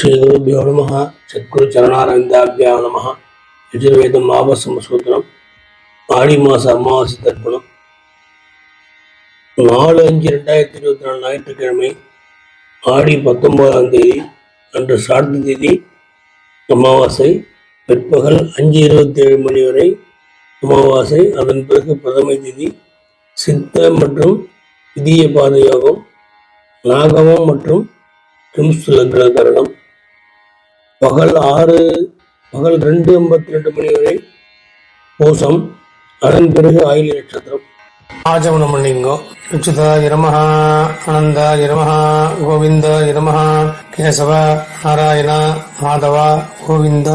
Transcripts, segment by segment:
ஸ்ரீகுருபியோ நம சத்குரு சரணாரவிந்தாபியா நம யஜுர்வேதம் மாபசம சூத்திரம். ஆடி மாச அமாவாசை தர்ப்பணம். நாலு அஞ்சு ரெண்டாயிரத்தி இருபத்தி நாலு ஞாயிற்றுக்கிழமை ஆடி பத்தொன்பதாம் தேதி அன்று சார்ந்த தேதி அமாவாசை. பிற்பகல் அஞ்சு இருபத்தி ஏழு மணி வரை அமாவாசை. அதன் பிறகு பிரதமை தேதி சித்த மற்றும் விதிய பாத யோகம் நாகவம் மற்றும் கிம்ஸ்லக்ன தருணம். பகல் ஆறு பகல் ரெண்டு ஐம்பத்தி ரெண்டு மணி வரை பூசம் அதன் பிறகு ஆயிலி நட்சத்திரம். ஆச்சமனம் பண்ணிங்கோ உச்சிதாய நமஹ. ஆனந்தாய நமஹ. கோவிந்தாய நமஹ. கேசவ. நாராயண. மாதவ. கோவிந்த.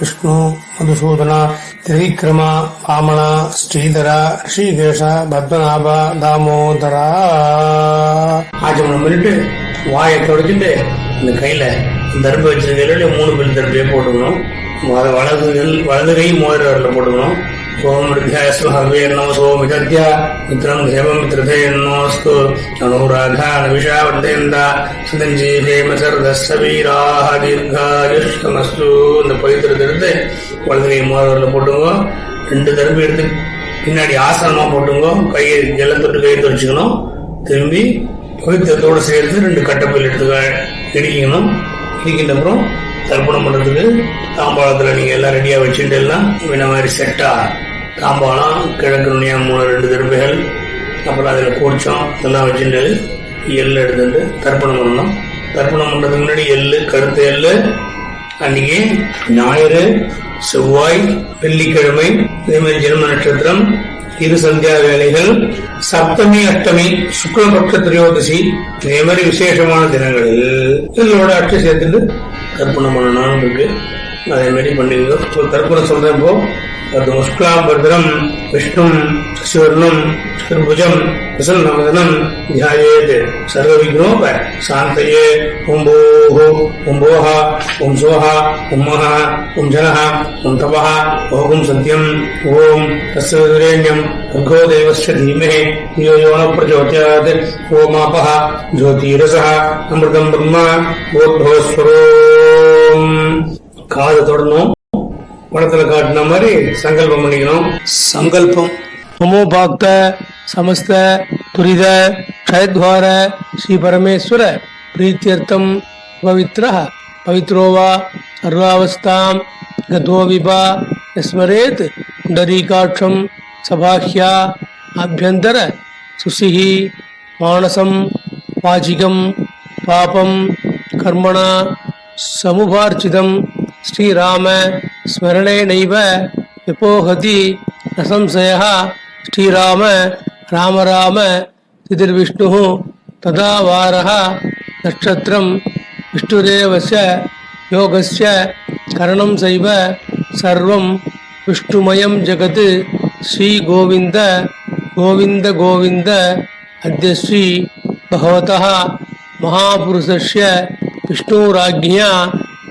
விஷ்ணு. மதுசூதன. திரிவிக்ரம. வாமன. ஸ்ரீதர. ரிஷிகேஷ. பத்மநாப. தாமோதரா. ஆச்சமனம் பண்ணிட்டு வாயை தொடச்சிட்டு இந்த கையில தர்பை வச்சிருக்கையில மூணு பில் தர்பையை போட்டுக்கணும். அதை வலது வலது கை மோதிர வரல போட்டுக்கணும் ஓம் ஹவே நமசோ மிதத்யா மித்ரம் தேவமித்ரதே நமஸ்து. அனுராதா நவிஷா வந்தேந்தா. சுதஞ்சி ஹேமசர்தஸ்வீராக தீர்காயுஷ்கமஸ்து இந்த பவித்திரத்தை எடுத்து வலது கை மோதிர போட்டுங்க ரெண்டு தரும்பு எடுத்து பின்னாடி ஆசனமாக போட்டுங்க கையை ஜலத்தொட்டு கையை துடைச்சுக்கணும் திரும்பி பவித்திரத்தோடு சேர்த்து ரெண்டு கட்டப்பையில் எடுத்து இடிக்கணும் இடிக்கின்ற அப்புறம் தர்ப்பணம் பண்ணுறதுக்கு தாம்பாளத்தில் நீங்கள் எல்லாம் ரெடியாக வச்சுட்டு எல்லாம் இந்த மாதிரி செட்டாக தாம்பாளம் கிழக்கு நுனியா மூணு ரெண்டு திருப்பைகள் அப்புறம் அதில் கூச்சம் இதெல்லாம் வச்சுட்டு எள்ளு எடுத்துட்டு தர்ப்பணம் பண்ணணும். தர்ப்பணம் பண்ணுறதுக்கு முன்னாடி எள்ளு கருத்து எள்ளு அன்னைக்கு ஞாயிறு செவ்வாய் வெள்ளிக்கிழமை இதே மாதிரி ஜென்ம நட்சத்திரம் இரு சந்தியா வேலைகள் சப்தமி அஷ்டமி சுக்லபக்ஷ திரையோதசி இதே மாதிரி விசேஷமான தினங்களில் இதோட அட்டை சேர்த்துட்டு தர்ப்பணம் பண்ணணும் இருக்கு. அதே மாதிரி பண்ணிங்க இப்போ தர்ப்பணம் சொல்றேன் இப்போ அது சுக்லாம்பரம் விஷ்ணும் சிவர்ணம் திருபுஜம் பிரசன்னவதனம் ध्यायेत् सर्वविघ्नोप शान्तये ॐ भोः ॐ भोः ॐ स्वः ॐ महः ॐ जनः ॐ तपः ॐ सत्यम् ॐ तस्य विरेण्यम् भर्गो देवस्य धीमहि धियो यो न प्रचोदयात् ओमापः ज्योतिरसः अमृतम् ब्रह्म भूद्भवस्वरोम् காதை தொடணும் படத்துல காட்டின மாதிரி சங்கல்பம் பண்ணிக்கணும். சங்கல்பம். சமோபாக்த சமஸ்த துரித க்ஷயத்வார ஸ்ரீ பரமேஸ்வர பிரீத்தியர்த்தம் பவித்ர பவித்ரோவா சர்வாவஸ்தாம் கதோ விபா ஸ்மரேத் குண்டரீகாட்சம் சபாஹ்யா அபியந்தர சுசிஹி மானசம் வாச்சிகம் பாபம் கர்மணா சமுபார்ச்சிதம் ஸ்ரீராம ஸ்மரணே நைவ எப்போஹதி நசம்சயா ஸ்ரீராம ராம ராம திதிர்விஷ்ணு ததா வாரக நட்சத்திரம் விஷ்ணுரேவச யோகஸ்ய கரணம் செய்வ சர்வம் விஷ்ணுமயம் ஜெகத். ஸ்ரீ கோவிந்த கோவிந்த கோவிந்த அத்திய பகவத மகாபுருஷஸ்ய விஷ்ணுராஜ்யா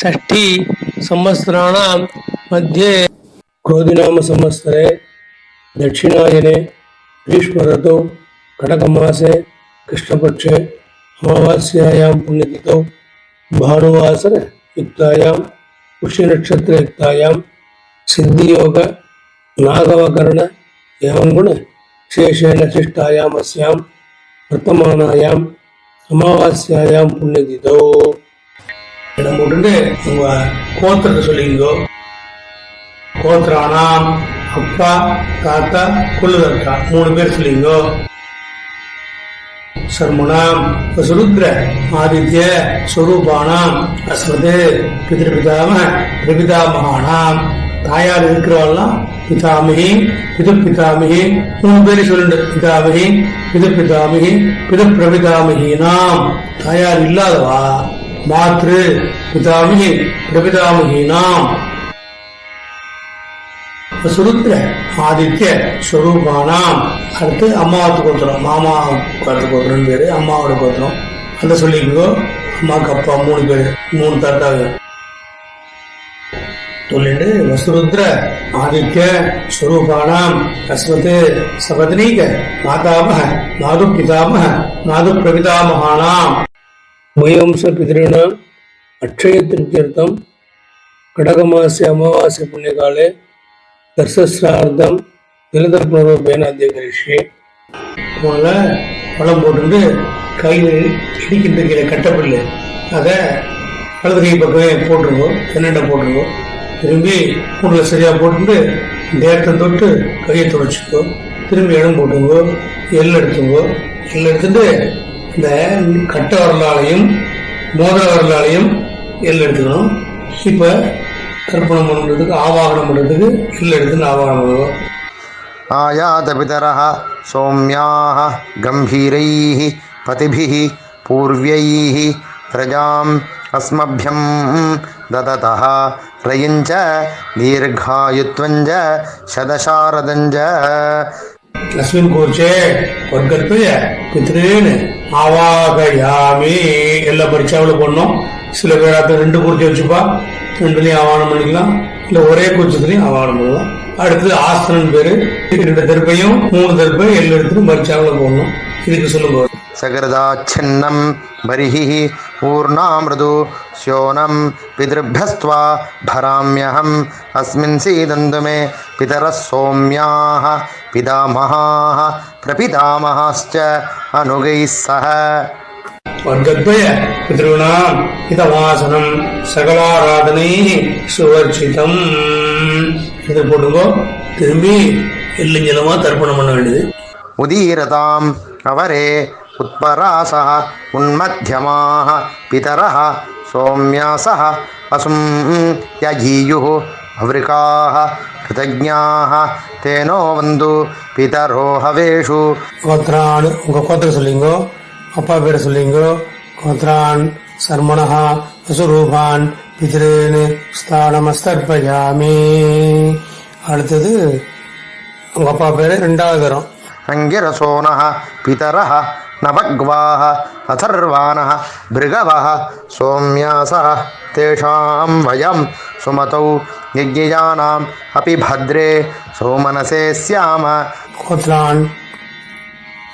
षष्ठी संवत्सराणां मध्ये क्रोधिनाम संवत्सरे दक्षिणायने ग्रीष्मऋतौ कटकमासे कृष्णपक्षे अमावास्यायां पुण्यतिथौ भानुवासरयुक्तायां पुष्यनक्षत्रयुक्तायां सिद्धियोग नागवकर्ण एवं गुण शेषेण शिष्टायाम् अस्यां वर्तमानायाम् अमावास्यायां पुण्यतिथौ இடம் போட்டுட்டு உங்க கோத்திரத்தை சொல்லிங்கோ கோத்திரானாம் அப்பா தாத்தா குல்லுதர்கா மூணு பேர் சொல்லிங்கோ சர்மணாம் வசுருத்ர ஆதித்ய சுரூபானாம் அஸ்மது பிதிருபிதாம பிரபிதாமகானாம். தாயார் இருக்கிறவெல்லாம் பிதாமகி பிது பிதாமகி மூணு பேர் சொல்லுண்டு பிதாமகி பிது பிதாமகி பிது பிரபிதாமகினாம் தாயார் இல்லாதவா? மாத்ரு பிதாமகி பிரபிதாமகீனாம் சுருத்ர ஆதித்ய ஸ்வரூபானாம். அடுத்து அம்மாவத்து கோத்திரம் மாமா காலத்து கோத்திரம் பேரு. அம்மாவோட கோத்திரம் அந்த சொல்லிக்கோ. அம்மாவுக்கு அப்பா மூணு பேர். மூணு தாத்தாங்க. சொல்லிட்டு வசுருத்ர ஆதித்ய ஸ்வரூபானாம். தஸ்மத் சபத்னீக மாதாமக மாது பிதாமக மாது பிரபிதாமகானாம் மயோம்ச பிதிருணாம் அக்ஷய திருத்தீர்த்தம் கடகமாசி அமாவாசை புண்ணியகாலே தர்சஸ்ரார்த்தம் திருத புனரூபேன அத்தியகரிஷி. போல பழம் போட்டு கையில் இடிக்கின்ற கட்டப்பில்லு அதை வலது கை பக்கமே போட்டுருவோம் தென்னண்டை போட்டுருவோம். திரும்பி கூண்டில் சரியாக போட்டு தேட்டம் தொட்டு கையை துடைச்சிக்கோ திரும்பி இடம் போட்டுங்கோ எள் எடுத்துங்கோ எள் எடுத்துட்டு இந்த கட்ட வரலாலையும் மோதிர வரலாலையும் எள் எடுத்துக்கணும் இப்போ தர்ப்பணம் பண்ணுறதுக்கு ஆவாகனம் பண்ணுறதுக்கு எள் எடுத்துன்னு ஆவாகனம் பண்ணுவோம் आयातपितरः सौम्याः गम्भीरैः पतिभिः पूर्व्यैः प्रजाम् अस्मभ्यं ददतः रयञ्च दीर्घायुत्वञ्च शतशारदञ्च லக்ஷ்மன் கோச்சே வர்க்கத்தைய பித்ரேன்னு ஆவாகயாமி எல்லா பரீட்சாவில் பண்ணோம் சில பேர் அதை ரெண்டு குறிச்சி வச்சுப்பா ரெண்டுலையும் ஆவானம் பண்ணிக்கலாம் இல்லை ஒரே குறிச்சத்துலையும் ஆவானம் பண்ணலாம் அடுத்து ஆஸ்தனன் பேரு ரெண்டு தெருப்பையும் மூணு தெருப்பையும் எல்லா எடுத்துட்டு பரீட்சாவில் போடணும் இதுக்கு சொல்லுங்க सकृदाच्छिन्नं बर्हिः ऊर्णामृदु स्योनं पितृभ्यस्त्वा भराम्यहम् अस्मिन् सीदन्तु मे पितरः सौम्याः पितामहाः प्रपितामहाश्च अनुगैः सह வர்க்கத்வய பித்ருணாம் இதவாசனம் சகலாராதனை சுவர்ச்சிதம் இது போட்டுக்கோ திரும்பி எள்ளு ஜலமா தர்ப்பணம் பண்ண வேண்டியது उदीरताम् अवरे उत्परासः उन्मध्यमाः पितरः सौम्यासः असुं यजीयुः अवृकाः कृतज्ञाः तेनो वन्तु पितरो हवेषु கோத்ரான் உங்க கோத்திர சொல்லிங்கோ அப்பா பேரை சொல்லிங்கோ கோத்ரான் சர்மணஹா அசுரூபான் பிதிரேன் ஸ்தானமஸ்தர்பயாமி அடுத்தது உங்க அப்பா பேரு ரெண்டாவது தரம் अङ्गिरसोनः पितरः नभग्वाः अथर्वाण भृगव सोम्यास तेषां सुमत सुमतौ अपि भद्रे सौमनसे स्याम। गोत्रान्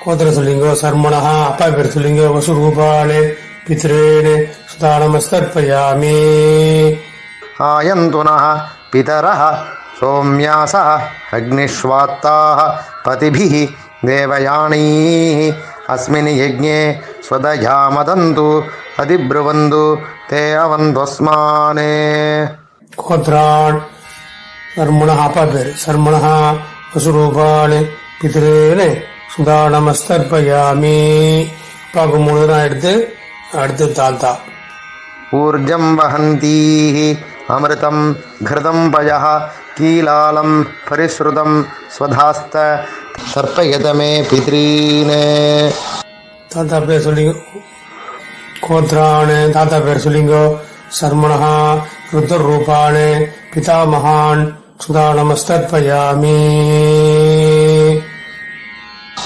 गोत्रसुलिङ्गो सर्मणः अपभिर्सुलिङ्गो वसुरूपाणे पितॄन् सुदानमस्तर्पयामि आयन्तु नः पितरः सोम्यासः अग्निष्वात्ताः पतिभिः अस्मिन् यज्ञे स्वदया मदन्तु अधिब्रुवन्तु ते अवन्त्वस्मान् கோத்ரான் சர்மணஹா அப்பா பேர் சர்மணஹா வசுரூபான் பிதிரேன் சுதானமஸ்தர்பயாமி அப்பாவுக்கு மூணு தான் எடுத்து அடுத்து தாத்தா ऊर्जं वहन्तीः अमृतं घृतं पयः कीलालं परिश्रुतं स्वधास्त तर्पयत मे पितॄन् தாத்தா பேர் சொல்லிங்க கோத்ரான் தாத்தா பேர் சொல்லிங்கோ சர்மணஹா ருத்ரூபான் பிதாமகான் சுதானமஸ்தர்பயாமி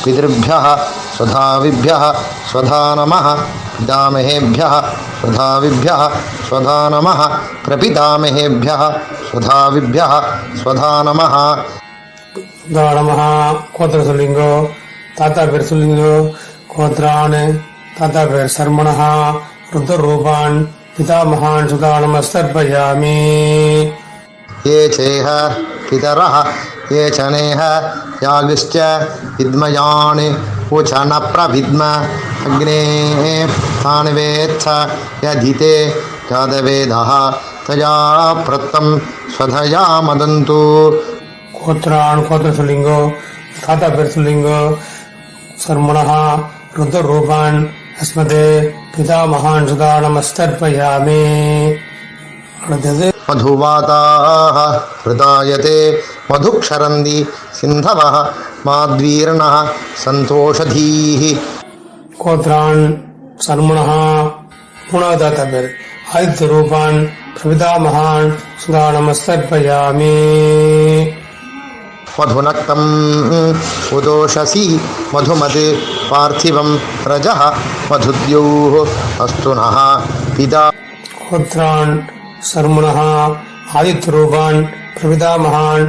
पितृभ्यः स्वधाविभ्यः स्वधा नमः पितामहेभ्यः स्वधाविभ्यः स्वधा नमः प्रपितामहेभ्यः स्वधाविभ्यः स्वधा नमः சுதானமஹா கோத்திர சொல்லிங்கோ தாத்தா பேர் சொல்லிங்கோ கோத்ரான் தாத்தா பேர் சர்மணஹா ருத்ரூபான் பிதாமகான் சுதானமஸ்தர்பயாமி ये चेह पितरः ये च नेह यागिश्च विद्मयान् उच न प्रविद्म अग्नेः तान् वेत्थ यधिते जातवेदः तया प्रत्तं स्वधया मदन्तु கோத்திரான் கோத்திர சொல்லிங்கோ தாத்தா பேர் சொல்லிங்கோ சர்மணா ருத்ர ரூபான் அஸ்மதே பிதா மகான் சுதா நமஸ்தர்பயாமே அடுத்தது. மதுவாதாக ஹிருதாயதே மதுக்ஷரந்தி சிந்தவ மாத்வீரண சந்தோஷதீஹி. கோத்ரான் சர்மணா மூணாவது பேர் ஆதித்ய ரூபான் பிரபிதா மகான் சுதா நமஸ்தர்பயாமே मधुनक्तं उदोषसी मधुमदे पार्थिव रजः मधुद्यौ अस्तु नः पिता होत्रान् सर्मुणः आदित्यरूपान् प्रविदामहान्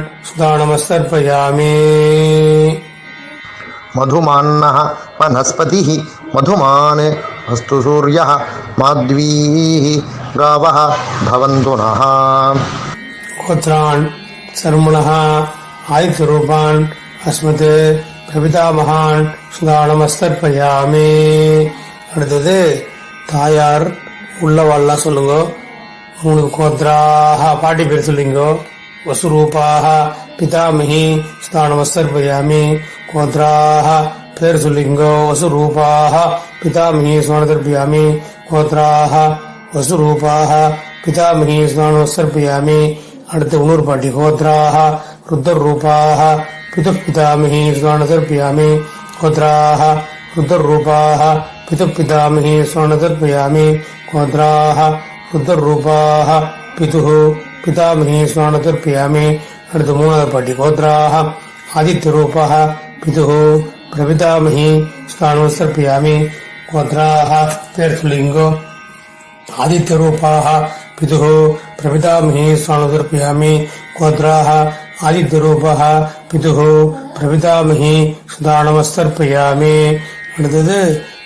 अस्तु सूर्य माध्वीः गावः भवन्तु नः। ஆதித்ய ரூபான் அஸ்மத் பிரபிதா மகான் சுதா நமஸ்தர்ப்பயாமி அடுத்தது தாயார் உள்ளவாள்லாம் சொல்லுங்க. உங்களுக்கு கோத்ராக பாட்டி பேர் சொல்லிங்கோ. வசுரூபாக பிதாமகி சுதா நமஸ்தர்ப்பயாமி கோத்ராக பேர் சொல்லிங்கோ. வசுரூபாக பிதாமகி சுவானதர்ப்பயாமி கோத்ராக வசுரூபாக பிதாமகி ஸ்நானோசர்ப்பயாமி அடுத்து உணூர் பாட்டி கோத்ராக ருத்தரூபாக பிதுः பிதாமகி ஸ்நானசர்ப்பயாமி கோத்ராக ருத்தரூபாக பிதுः பிதாமகி ஸ்நானசர்ப்பயாமி கோத்ராக ருத்தரூபாக பிதுः பிதாமகி ஸ்நானசர்ப்பயாமி அடுத்து மூணாவது பாட்டி கோத்ராக ஆதித்யரூபாக பிதுः பிரபிதாமகி ஸ்நானோசர்ப்பயாமி கோத்ராக பேர் சொல்லிங்கோ आदित्यरूपाः पितुः प्रपितामही स्वानुदर्पयामि गोत्राः ஆதித்யரூபா பிதுகு பிரபிதாமகி சுதானமஸ்தர்ப்பயாமி அடுத்தது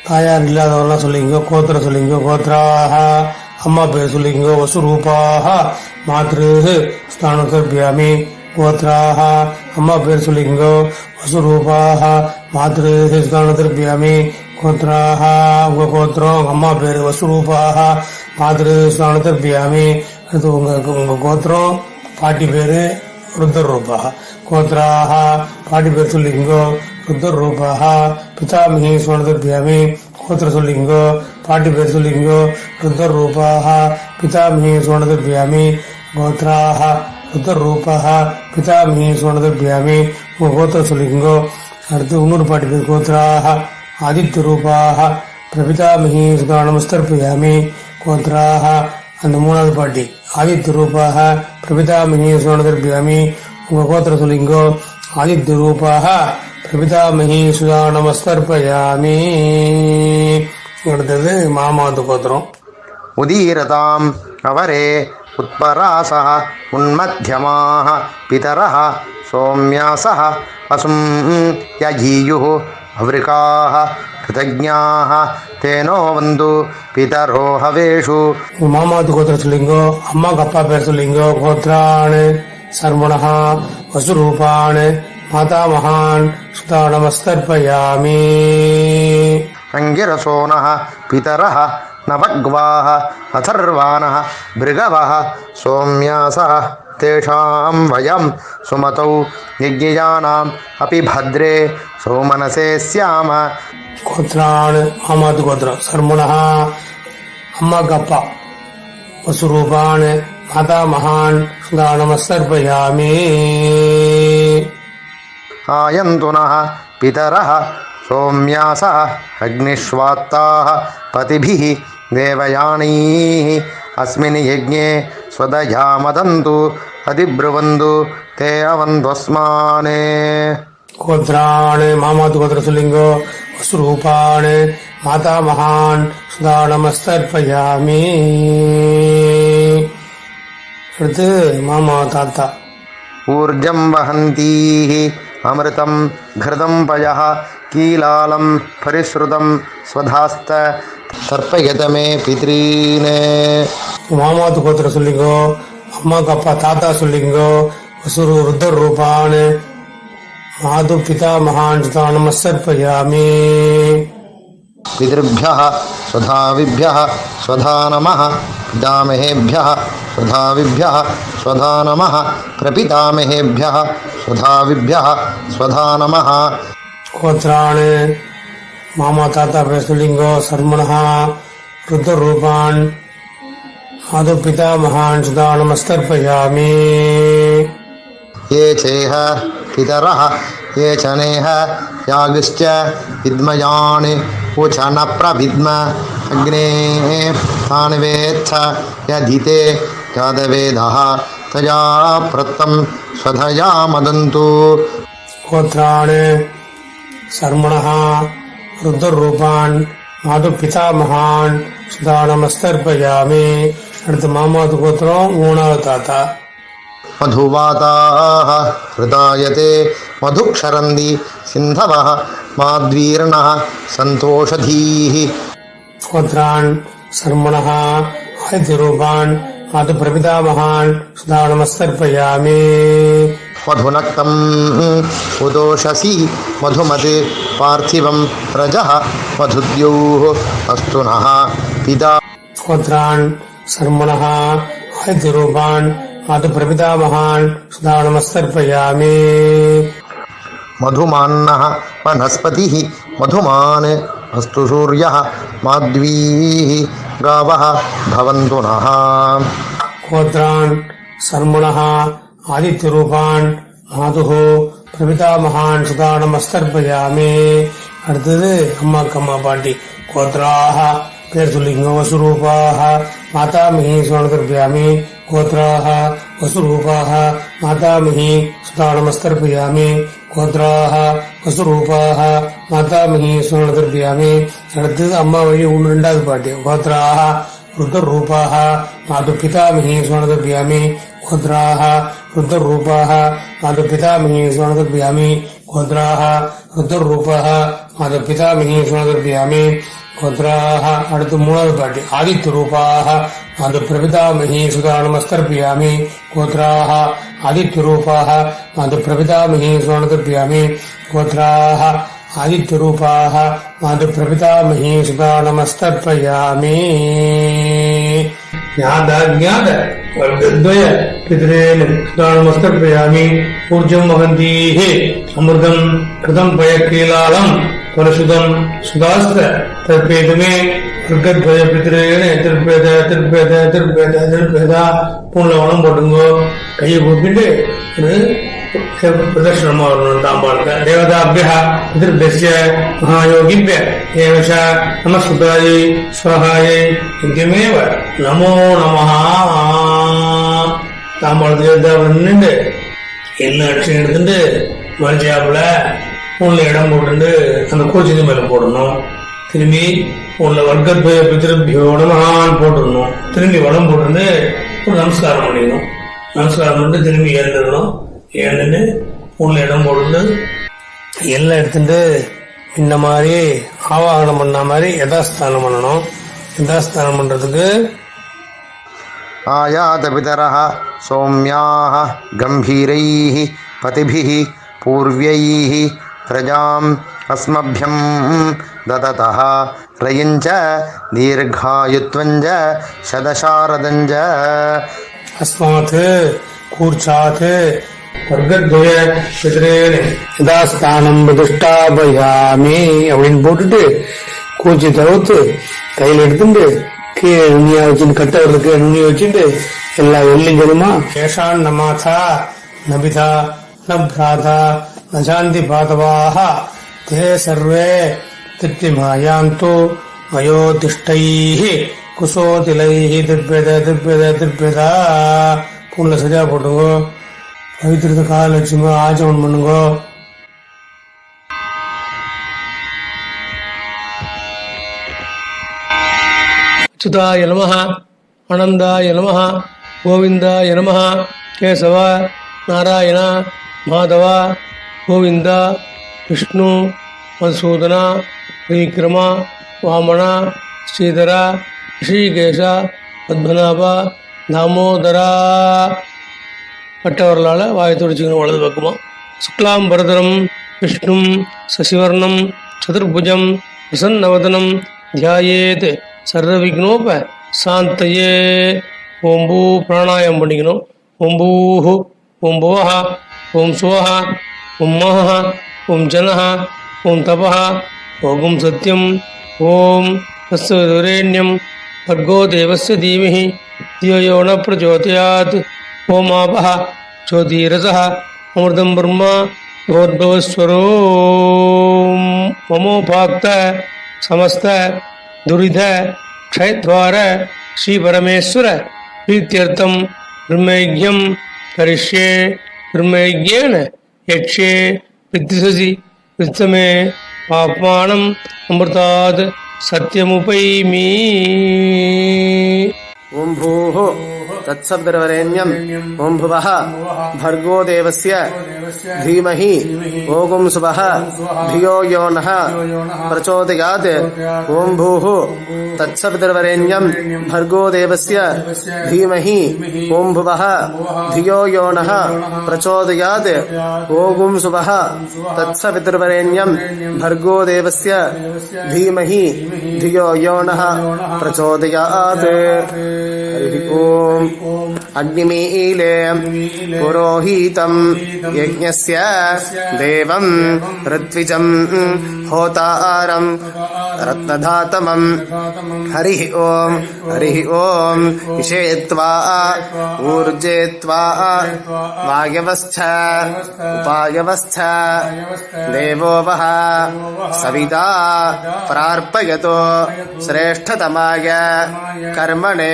தாயார் இல்லாதவெல்லாம் சொல்லிங்கோ கோத்திர சொல்லிங்கோ கோத்ராக அம்மா பேர் சொல்லிங்கோ வசுரூபாக மாத்ரு ஸ்தானதர்ப்பயாமி கோத்ராக அம்மா பேர் சொல்லிங்கோ வசுரூபாக மாத்ரு ஸ்தானதர்ப்பயாமி கோத்ராக உங்க கோத்திரம் அம்மா பேர் வசுரூபாக மாத்ரு ஸ்தானதர்ப்பயாமி அடுத்து உங்க உங்க கோத்திரம் பாட்டி பேரு? ருத்தரூபா கோத்ராக பாட்டி பேர் சொல்லிங்கோ ருத்ரூபாக பிதாமகி சுவனதர்பியாமி கோத்திர சொல்லிங்கோ பாட்டி பேர் சொல்லிங்கோ ருத்ரூபாக பிதாமகி சுவனதர்பியாமி கோத்ராக ருத்ரூபாக பிதாமகி சுவனதர்பியாமி உங்க கோத்திர சொல்லிங்கோ அடுத்து இன்னொரு பாட்டி பேர் கோத்ராக ஆதித்ய ரூபாக பிரபிதாமகி சுதானமஸ்தர்பியாமி கோத்ராக அந்த மூணாவது பாட்டி ஆதித்ய ரூபாக பிரபிதாமகி சுதானதர்பியாமி உங்க கோத்திர சொல்லிங்கோ ஆதித்ய ரூபாக பிரபிதாமகி சுதானமஸ்தர்ப்பயாமி அடுத்தது மாமாவது கோத்திரம் उदीरताम् अवरे उत्परासः उन्मध्यमाः पितरः सौम्यासः वसुं यजीयुः अवृकाः कृतज्ञाः तेनो वन्धु पितरो हवेषु। मोतृसुलिङ्गो अम्मगप्पेलिङ्गो गोत्राणि शर्मणः वसुरूपाणि मातामहान् सुतानमस्तर्पयामि। रङ्गिरसोनः पितरः नभग्वाः अथर्वाणः भृगवः सौम्या सः तेषां वयं सुमतौ यज्ञजानाम् अपि भद्रे सोमनसे स्याम। गोत्राणि अहमद् गोत्र सर्मुणः अम्मगप्प वसुरूपान् माता महान् सुदानमस्तर्पयामि। आयन्तु नः पितरः सोम्यासः अग्निष्वात्ताः पतिभिः देवयानीः। अस्मिन् यज्ञे स्वदया मदन्तु अधिब्रुवन्तु ते अवन्त्वस्मान् கோத்ரான் மாமாவது கோத்திர சொல்லிங்கோ வசுரூபான் மாதா மகான் சுதா நமஸ்தர்ப்பயாமி அடுத்து மாமா தாத்தா ऊर्जं वहन्तीः अमृतं घृतं पयः कीलालं परिश्रुतं स्वधास्त तर्पयत मे पितॄन् மாமாவது கோத்திர சொல்லிங்கோ அம்மாக்கு அப்பா தாத்தா சொல்லிங்கோ வசுரு ருத்தர் ரூபான் மாது பிதா மகான் சுதா நமஸ்தர்ப்பயாமி पितृभ्यः स्वधाविभ्यः स्वधा नमः पितामहेभ्यः स्वधाविभ्यः स्वधा नमः प्रपितामहेभ्यः स्वधाविभ्यः स्वधा नमः கோத்ரான் மாமா தாத்தா பேர் சொல்லிங்கோ சர்மணா मातुपितामहान् सुधा नमस्कर्पयामि ये चेह पितरः ये च नेह यागिश्च विद्मयान् उच न प्रभिद्म अग्ने तान् वेत्थ यधिते यादवेदः तया प्रत्तं स्वधया मदन्तु। गोत्राणि सर्मणः रुद्ररूपान् मातुपितामहान् सुधा नमस्कर्पयामि அடுத்து மாமாவது கோத்திரம் மூணாவது தாத்தா मधुवाताः हृदायते मधुक्षरन्ति सिन्धवः माद्वीर्णः सन्तोषधीः கோத்ரான் சர்மணः ஆதித்யரூபான் மாது பிரபிதாமகான் சுதானமஸ்தர்பயாமி मधुनक्तम् उदोषसि मधुमत् पार्थिवं रजः मधुद्योः अस्तु नः पिता கோத்ரான் சர்மணः ஆதித்யரூபான் மாது பிரபிதாமகான் சுதானமஸ்தர்பயாமி मधुमान्नः वनस्पतिः मधुमान् अस्तु सूर्यः माध्वीः गावः भवन्तु नः கோத்ரான் சர்மணः ஆதித்யரூபான் மாதுஹோ பிரபிதாமகான் சுதானமஸ்தர்பயாமி அடுத்தது அம்மாக்கு அம்மா பாட்டி கோத்ராக பேர் சொல்லிங்க வசுரூபாக மாதாமிகி சுதானதர்பயாமி கோத்ராக வசுரூபாக மாதாமிகி சுதானமஸ்தர்பயாமி கோத்ராக வசுரூபாக மாதாமிகி சுதானதர்பயாமி அடுத்தது அம்மா வழி ஒன்று ரெண்டாவது பாட்டி கோத்ராக रुद्ररूपाः मातुपितामही स्वर्णदर्भयामि गोत्राः रुद्ररूपाः मातुपितामही स्वर्णदर्भयामि गोत्राः रुद्ररूपाः मातुपितामही स्वर्णदर्भयामि மந்த்ராக அடுத்து மூணாவது பாட்டி ஆதித்ய ரூபாக அந்த பிரபிதாமகி சுதா நமஸ்கர்பியாமி கோத்ராக ஆதித்ய ரூபாக அந்த பிரபிதாமகி சுதா நமஸ்கர்பியாமி கோத்ராக ஆதித்ய ரூபாக सुता नमस्तर्पयामि ज्ञाताज्ञात वर्गद्वय पितरेण सुता नमस्तर्पयामि ऊर्जम् वहन्तीः अमृतम् कृतम् पयक्रीलालम् परशुदम् सुधास्त्र तर्पेत मे वर्गद्वय पितरेण திருப்பேத திருப்பேத திருப்பேத திருப்பேதா பூனில் வளம் போட்டுங்கோ கையை கூப்பிட்டு ஒரு प्रदर्शनम् वर्णनं ताम्बाळ्क देवताभ्यः पितृभ्यस्य பேர் ஏவஷா நமஸ்ருதாயை ஸ்வகாயை என்குமேவ நமோ நமஹா தாம்பாளத்துக்கு எடுத்து நின்று எல்லா அடிச்சு எடுத்துட்டு மறைச்சாப்புல உள்ள இடம் போட்டு அந்த கோச்சிக்கு மேல போடணும் திரும்பி உள்ள வர்க்க பித்திருப்பியோட மகான் போட்டுடணும் திரும்பி வளம் போட்டு ஒரு நமஸ்காரம் பண்ணிடணும் நமஸ்காரம் பண்ணிட்டு திரும்பி எழுந்துடணும் எழுந்துட்டு உள்ள இடம் போட்டு எல்லாம் எடுத்துட்டு இந்த மாதிரி ஆவாகனம் பண்ண மாதிரி யதாஸ்தானம் பண்ணணும். யதாஸ்தானம் பண்ணுறதுக்கு ஆயாத பிதரா சௌமியாக கம்பீரை பதிபி பூர்வியை பிரஜாம் அஸ்மபியம் தததா ரயிஞ்ச தீர்காயுத்வஞ்ச சதசாரதஞ்ச அஸ்மாத் கூர்ச்சாத் வர்க்கத்வய பிதரேன். யதாஸ்தானம் பிரதிஷ்டாபயாமி அப்படின்னு போட்டுட்டு கூச்சி தவிர்த்து கையில் எடுத்துட்டு கீழே நுண்ணியா வச்சுட்டு கட்டவர்களுக்கு நுண்ணி வச்சுட்டு எல்லா வெள்ளிங்களுமா ஏஷான் நமாதா நபிதா ந பிராதா ந சாந்தி பாதவாக தே சர்வே திட்டிமாயாந்து மயோதிஷ்டைः குசோதிலைः திருப்பேத திருப்பேத திருப்பேதா பூனில் சரியா போட்டுங்கோ பவித்திரத்தை கால வச்சுங்கோ ஆச்சமன் பண்ணுங்கோ. அச்சுதாய நம ஆனந்தாய நம கோவிந்தாய நம கேசவ நாராயண மாதவ கோவிந்த விஷ்ணு மதுசூதன விக்ரம வாமன ஸ்ரீதர ரிஷிகேஷ பத்மநாப தாமோதரா. பட்டவர்களால் வாயை துடிச்சுக்கணும் வலது பக்கமா சுக்லாம் பரதரம் விஷ்ணும் சசிவர்ணம் சதுர்புஜம் பிரசன்னவதனம் தியாயேத் சர்வவிக்னோப சாந்தயே ஓம் பூ பிராணாயம் பண்ணிக்கணும் ஓம் பூஹு ஓம் புவஹ ஓம் சுவஹ ஓம் மஹ ஓம் ஜனஹ ஓம் தபஹ ஓம் சத்யம் ஓம் தஸ்வரேண்யம் भर्गो देवस्य धीमहि धियो यो न प्रचोदयात् ओमापः ज्योतिरसः अमृतं ब्रह्म भोद्भवस्वरो ममोपाक्त समस्त दुरिध क्षयद्वार श्रीपरमेश्वर प्रीत्यर्थं ब्रह्मयज्ञं करिष्ये। ब्रह्मयज्ञेन यक्ष्ये। विद्युषि प्रथमे पाप्मानम् अमृतात् सत्यमुपैमि। ओं भूः तत्सद्ब्रवरेण्यम् ओं भुवः भर्गो देवस्य धीमहि। ओगुं सुवः धियो यो नः। प्रचोदयात्। ओं भूः तत्सद्ब्रवरेण्यम् भर्गो देवस्य ओं भुवः धियो यो नः। प्रचोदयात्। ओगुं सुवः तत्सवितुर्वरेण्यम् भर्गो धियो यो हरिः ॐ अग्निमीले पुरोहितम् यज्ञस्य देवम् ऋत्विजम् होतारम् रत्नधातमम् हरिः ॐ हरिः ॐ विषेत्वा ऊर्जेत्वा वायवस्थ उपायवस्थ देवो वः सविता प्रार्पयतो श्रेष्ठतमाय कर्मणे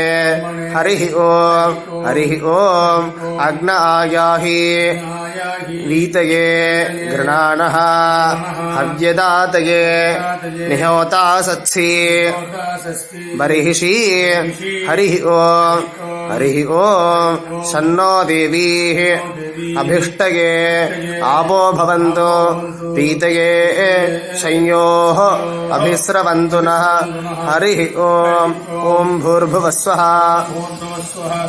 हरिः ॐ हरिः ॐ अग्न आयाहि वीतये गृणानः। हव्यदातये। निहोता सत्सि बर्हिषि। हरिः ॐ हरिः ॐ शन्नो देवीः। अभिष्टये। आपो भवन्तु। पीतये संयोः अभिस्रवन्तु नः। हरिः ॐ ॐ भूर्भुवस्वः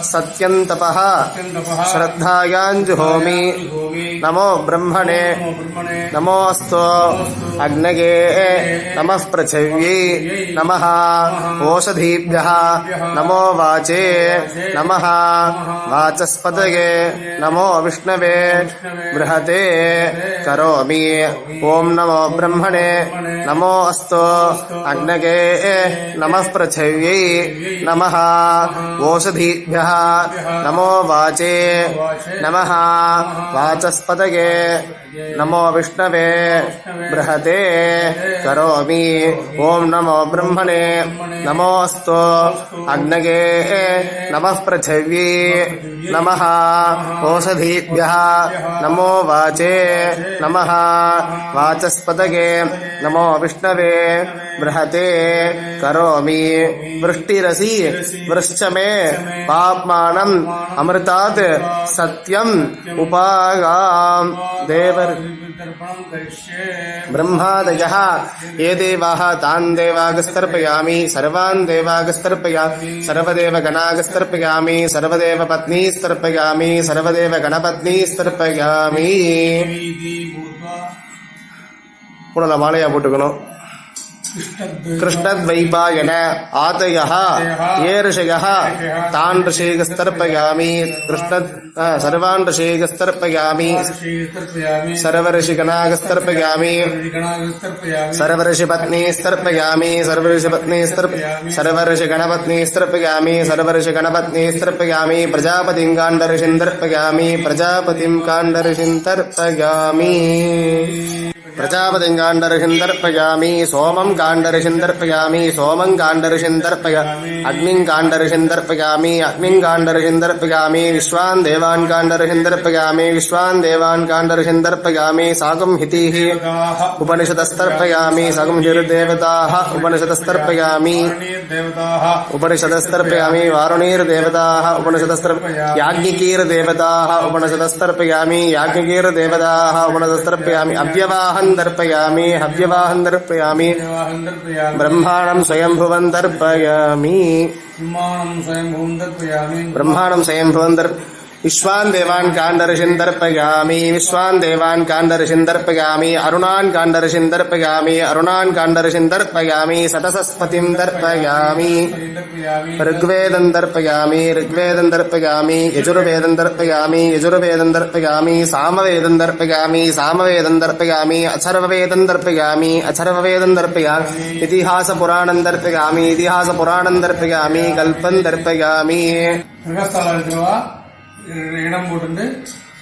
सत्यन्तपः। श्रद्धायाञ्जुहोमि। नमो ब्रह्मणे। नमोऽस्तु अग्नये नमः पृथिव्यै नमः ओषधीभ्यः नमो वाचे नमः वाचस्पतये नमो विष्णवे बृहते करोमि ॐ नमो ब्रह्मणे नमो अस्तु अग्नये नमः पृथिव्यै नमः ओषधीभ्यः नमो वाचे नमः वाचस्पतये नमो विष्णवे बृहते करोमि ॐ नमो ब्रह्मणे नमो अस्तु अग्नये नमः पृथिव्यै नमः ओषधीभ्यः नमो वाचे नमः वाचस्पतये नमो विष्णवे बृहते करोमि वृष्टिरसि वृश्च मे पाप्मानम् अमृतात् सत्यम् उपागाम् देव ब्रह्मादयः ये देवाः तान् देवागस्तर्पयामि सर्वान् देवागस्तर्पयामि सर्वदेव गणागस्तर्पयामि सर्वदेव पत्नीस्तर्पयामि सर्वदेव गणपत्नीस्तर्पयामि உடல மாலையா போட்டுக்கணும் कृष्णद्वैपायन आतयः ये ऋषयः तान् ऋषेकस्तर्पयामि कृष्ण सर्वान् ऋषेकस्तर्पयामि सर्वऋषिगणागस्तर्पयामि सर्वऋषिपत्नीस्तर्पयामि सर्वऋषिपत्नीस्तर्प सर्वऋषिगणपत्नीस्तर्पयामि सर्वऋषिगणपत्नीस्तर्पयामि प्रजापतिम् काण्डऋषिम् तर्पयामि प्रजापतिम् काण्डऋषिम् तर्पयामि प्रजापतिं काण्डऋषिं तर्पयामि सोमं काण्डऋषिं तर्पयामि सोमं काण्डऋषिं तर्पय अग्निं काण्डऋषिं तर्पयामि अग्निं काण्डऋषिं तर्पयामि विश्वान् देवान् काण्डऋषिं तर्पयामि विश्वान् देवान् काण्डऋषिं तर्पयामि साकं हितिः उपनिषदस्तर्पयामि साकं हिर्देवताः उपनिषदस्तर्पयामि उपनिषदस्तर्पयामि वारुणीर्देवताः उपनिषदस्तर्प याज्ञिकीर्देवताः उपनिषदस्तर्पयामि याज्ञिकीर्देवताः उपनिषदस्तर्पयामि अव्यवाहं तर्पयामि हव्यवाहं तर्पयामि ब्रह्माणं स्वयंभुवं तर्पयामि ब्रह्माणं स्वयंभुवं तर्प விஸ்வான் தேவான் காண்டரிஷின் தர்ப்பயாமி விஸ்வான் தேவான் காண்டரிஷின் தர்ப்பயாமி அருணான் காண்டரிஷின் தர்ப்பயாமி அருணான் காண்டரிஷின் தர்ப்பயாமி சதசஸ்பதிம் தர்ப்பயாமி ருக்வேதம் தர்ப்பயாமி ருக்வேதம் தர்ப்பயாமி யஜுர்வேதம் தர்ப்பயாமி யஜுர்வேதம் தர்ப்பயாமி சாமவேதம் தர்ப்பயாமி சாமவேதம் தர்ப்பயாமி அச்சர்வவேதம் தர்ப்பயாமி அச்சர்வவேதம் தர்ப்பயாமி இதிஹாச புராணம் தர்ப்பயாமி இதிஹாச புராணம் தர்ப்பயாமி கல்பம் தர்ப்பயாமி இடம் போட்டு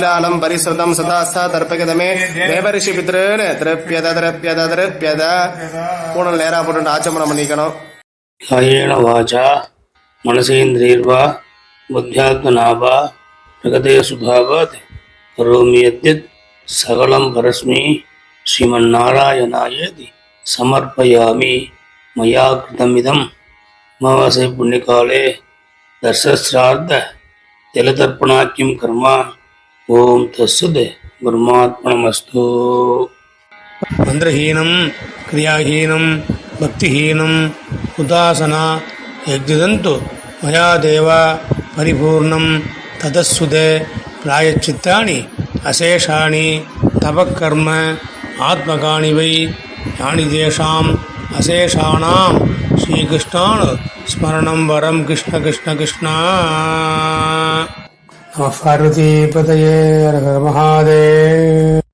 कीलालं परिसृतं सदा सा தர்ப்பகத மே தேவரிஷி பித்ருன்னு திருப்பியத திருப்பியத திருப்பியத பூணல் நேரா போட்டு ஆச்சமனம் பண்ணிக்கணும் காயேன வாச்சா மனசேந்திரியர்வா புத்தியாத்மனா வா பிரகதே சுபாவாத் கரோமி யத்யத் சகலம் பரஸ்மை ஸ்ரீமன்னாராயணாயேதி சமர்ப்பயாமி மயா கிருதமிதம் அமாவாசை புண்ணியகாலே தர்சஸ்ரார்த்த ஜலதர்ப்பணாக்கியம் கர்மா ஓம் தஸ்ஸத் பிரம்மாத்மனமஸ்து மந்திரஹீனம் கிரியாஹீனம் பக்திஹீனம் உதாசனா யஜ்ஜதந்து மயா தேவா பரிபூர்ணம் ததஸ்சுதே பிராயச்சித்தாணி அசேஷாணி தபக்கர்ம ஆத்மகாணிவை யானி தேஷாம் அசேஷானாம் ஸ்ரீகிருஷ்ணான் ஸ்மரணம் வரம் கிருஷ்ண கிருஷ்ண கிருஷ்ணா नमः पार्वतीपतये हर। महादेव